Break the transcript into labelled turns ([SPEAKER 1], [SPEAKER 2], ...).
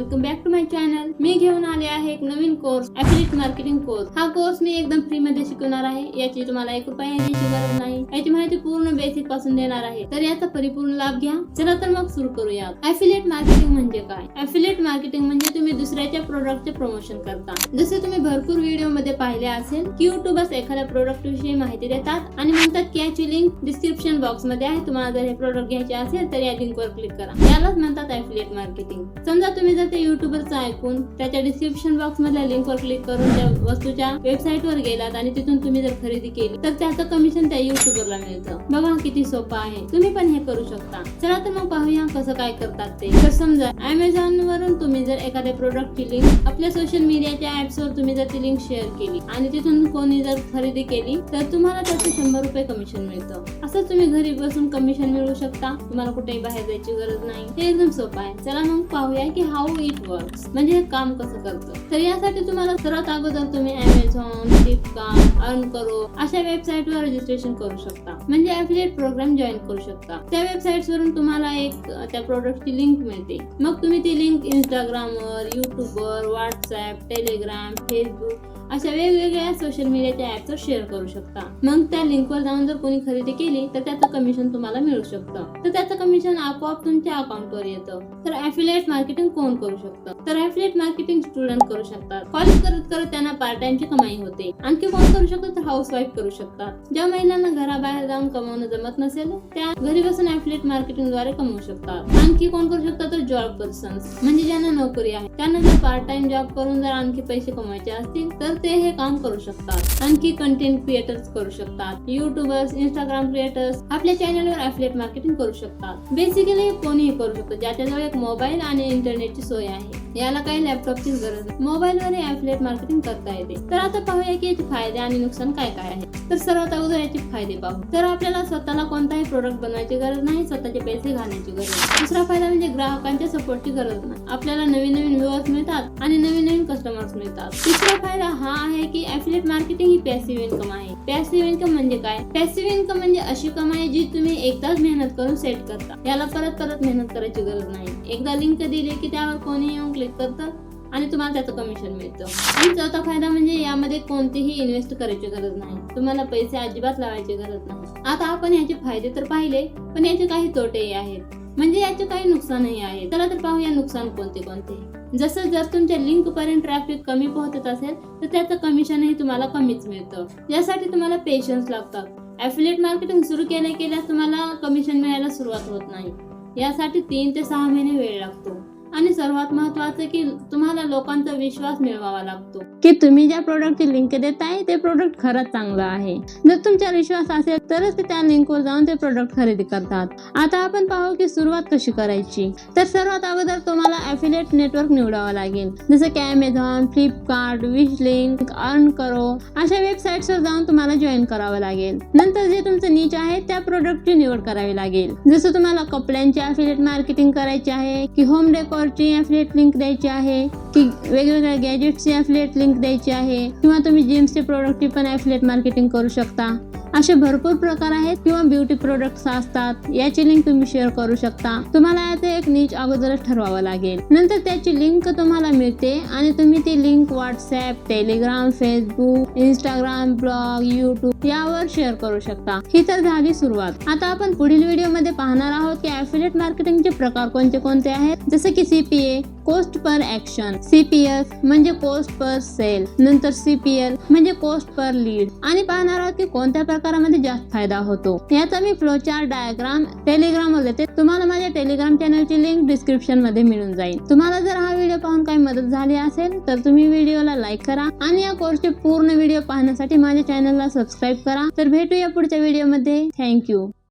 [SPEAKER 1] Welcome back to my channel मी घेऊन आले आहे एक नवीन कोर्स ऍफिलिएट मार्केटिंग कोर्स हा कोर्स मी एकदम फ्री मध्ये शिकवणार आहे. याची तुम्हाला एक रुपया गरज नाही. याची माहिती पूर्ण बेसिकपासून देणार आहे. तर याचा परिपूर्ण लाभ घ्या. चला तर मग सुरू करूया. ऍफिलिएट मार्केटिंग म्हणजे काय? ऍफिलिएट मार्केटिंग म्हणजे तुम्ही दुसऱ्याच्या प्रोडक्टचे प्रमोशन करता. जसे तुम्ही भरपूर व्हिडिओमध्ये पाहिले असेल की युट्यूबर्स एखाद्या प्रोडक्ट विषयी माहिती देतात आणि म्हणतात की याची लिंक डिस्क्रिप्शन बॉक्समध्ये आहे. तुम्हाला जर हे प्रोडक्ट घ्यायचे असेल तर या लिंक वर क्लिक करा. यालाच म्हणतात ऍफिलिएट मार्केटिंग समजा तुम्ही जर ते युट्यूबरचं ऐकून त्याच्या डिस्क्रिप्शन बॉक्स मधल्या लिंक वर क्लिक करून त्या वस्तूच्या वेबसाईट वर गेलात आणि तिथून तुम्ही जर खरेदी केली तर त्याचं कमिशन त्या युट्यूबरला मिळतं. बघा किती सोपं आहे. तुम्ही पण हे करू शकता. चला तर मग पाहूया कसं काय करतात ते. तर समजा अमेझॉन वरून तुम्ही जर एखाद्या प्रोडक्टची लिंक आपल्या सोशल मीडियाच्या ऍप्स वर तुम्ही जर ती लिंक शेअर केली आणि तिथून कोणी जर खरेदी केली तर तुम्हाला त्याचं शंभर रुपये कमिशन मिळतं. असं तुम्ही घरी बसून कमिशन मिळवू शकता. तुम्हाला कुठेही बाहेर जायची गरज नाही. हे एकदम सोपं आहे. चला मग पाहूया की हाऊ इट वर्क्स म्हणजे हे काम कसं करतं? तर यासाठी तुम्हाला सर्वात अगोदर तुम्ही अमेझॉन फ्लिपकार्ट अर्न करो. अशा वेबसाईट वर रजिस्ट्रेशन करू शकता. म्हणजे अफिलिएट प्रोग्राम जॉईन करू शकता. त्या वेबसाईट वरून तुम्हाला एक त्या प्रोडक्टची लिंक मिळते. मग तुम्ही ती लिंक इंस्टाग्रामवर युट्यूबवर व्हॉट्सअप टेलिग्राम फेसबुक अशा वेगवेगळ्या सोशल मीडियाच्या ऍपवर शेअर करू शकता. मग त्या लिंकवर जाऊन जर कोणी खरेदी केली तर त्याचं कमिशन तुम्हाला मिळू शकतं. तर त्याचं कमिशन आपोआप तुमच्या अकाउंटवर येतं. तर ऍफिलिएट मार्केटिंग कोण करू शकतं? तर ऍफिलिएट मार्केटिंग स्टुडंट करू शकतात. कॉलेज करत करत त्यांना पार्ट टाइमची कमाई होते. आणखी कोण करू शकतो? तर हाऊस वाईफ करू शकतात. ज्या महिलांना घराबाहेर जाऊन कमवणं जमत नसेल त्या घरी बसून ऍफिलिएट मार्केटिंगद्वारे कमवू शकतात. आणखी कोण करू शकतात तर जॉब पर्सन्स म्हणजे ज्यांना नोकरी आहे. त्यांना जर पार्ट टाइम जॉब करून जर आणखी पैसे कमवायचे असतील तर ते हे काम करू शकतात. आणखी कंटेंट क्रिएटर्स करू शकतात. युट्यूबर्स इंस्टाग्राम क्रिएटर्स आपल्या चॅनलवर ऍफिलिएट मार्केटिंग करू शकतात. बेसिकली कोणीही करू शकतो. ज्याच्याजवळ एक मोबाईल आणि इंटरनेटची सोय आहे. याला काही लॅपटॉपचीच गरज नाही. मोबाईलवर ऍफिलिएट मार्केटिंग करता येते. तर आता पाहूया की याचे फायदे आणि नुकसान काय काय आहे. तर सर्वात अगोदर याचे फायदे पाहू. तर आपल्याला स्वतःला कोणताही प्रोडक्ट बनवायची गरज नाही स्वतःचे पैसे घालण्याची गरज नाही. दुसरा फायदा म्हणजे ग्राहकांच्या सपोर्टची गरज नाही. आपल्याला नवीन नवीन व्ह्युअर्स मिळतात आणि नवीन नवीन कस्टमर्स मिळतात. तिसरा फायदा हा आहे की ऍफिलिएट मार्केटिंग ही पॅसिव्ह इन्कम आहे. पॅसिव्ह इन्कम म्हणजे काय? पॅसिव्ह इन्कम म्हणजे अशी कमाई जी तुम्ही एकदाच मेहनत करून सेट करता. याला परत परत मेहनत करायची गरज नाही. एकदा लिंक दिली की त्यावर कोणी येऊन क्लिक करतं आणि तुम्हाला त्याचं कमिशन मिळतं. आणि चौथा फायदा म्हणजे यामध्ये कोणतीही इन्व्हेस्ट करायची गरज नाही. तुम्हाला पैसे अजिबात लावायची गरज नाही. आता आपण याचे फायदे तर पाहिले पण याचे काही तोटेही आहेत. म्हणजे याचे काही नुकसानही आहे. चला तर पाहूया नुकसान कोणते कोणते. जसं जर तुमच्या लिंक पर्यंत ट्रॅफिक कमी पोहोचत असेल तर त्याचं कमिशनही तुम्हाला कमीच मिळतं. यासाठी तुम्हाला पेशन्स लागतात. ऍफिलेट मार्केटिंग सुरू केल्या केल्यास तुम्हाला कमिशन मिळायला सुरुवात होत नाही. यासाठी तीन ते सहा महिने वेळ लागतो. आणि सर्वात महत्वाचं की तुम्हाला लोकांचा विश्वास मिळवावा लागतो. की तुम्ही ज्या प्रोडक्टची लिंक देताय ते प्रोडक्ट खरंच चांगलं आहे. जर तुमचा विश्वास असेल तरच ते त्या लिंकवर जाऊन ते प्रोडक्ट खरेदी करतात. आता आपण पाहू की सुरुवात कशी करायची. तर सर्वात अगोदर तुम्हाला ऍफिलिएट नेटवर्क निवडावं लागेल. जसं की Amazon Flipkart Wishlink earn करो अशा वेबसाईट्सवर जाऊन तुम्हाला जॉईन करावं लागेल. नंतर जे तुमचं नीच आहे त्या प्रोडक्टची निवड करावी लागेल. जसं तुम्हाला कपड्यांची अफिलिएट मार्केटिंग करायची आहे की होम स्टोअरची ॲफलेट लिंक द्यायची आहे की वेगवेगळ्या गॅजेट्सची ॲफलेट लिंक द्यायची आहे किंवा तुम्ही जिम्सचे प्रोडक्टची पण ॲफलेट मार्केटिंग करू शकता. असे भरपूर प्रकार आहेत किंवा ब्युटी प्रोडक्ट्स असतात. याची लिंक तुम्ही शेअर करू शकता. तुम्हाला याचं एक नीच अगोदरच ठरवावं लागेल. नंतर त्याची लिंक तुम्हाला मिळते आणि तुम्ही ती link WhatsApp Telegram Facebook Instagram blog YouTube यावर शेअर करू शकता. ही तर झाली सुरुवात. आता आपण पुढील व्हिडिओमध्ये पाहणार आहोत की ऍफिलेट मार्केटिंगचे प्रकार कोणते कोणते आहेत. जसे की CPA cost per action CPS म्हणजे कोस्ट पर सेल नंतर सीपीएल म्हणजे कोस्ट पर लीड आणि पाहणार आहोत की कोणत्या प्रकारामध्ये जास्त फायदा होतो. याचा मी फ्लोचार डायग्राम टेलिग्राम वर देते. तुम्हाला माझ्या टेलिग्राम चॅनलची लिंक डिस्क्रिप्शनमध्ये मिळून जाईल. तुम्हाला जर हा व्हिडिओ पाहून काही मदत झाली असेल तर तुम्ही व्हिडिओला लाईक करा. आणि या कोर्सचे पूर्ण व्हिडिओ पाहण्यासाठी माझ्या चॅनलला सबस्क्राईब करा. तर भेटूया पुढच्या व्हिडिओमध्ये थँक्यू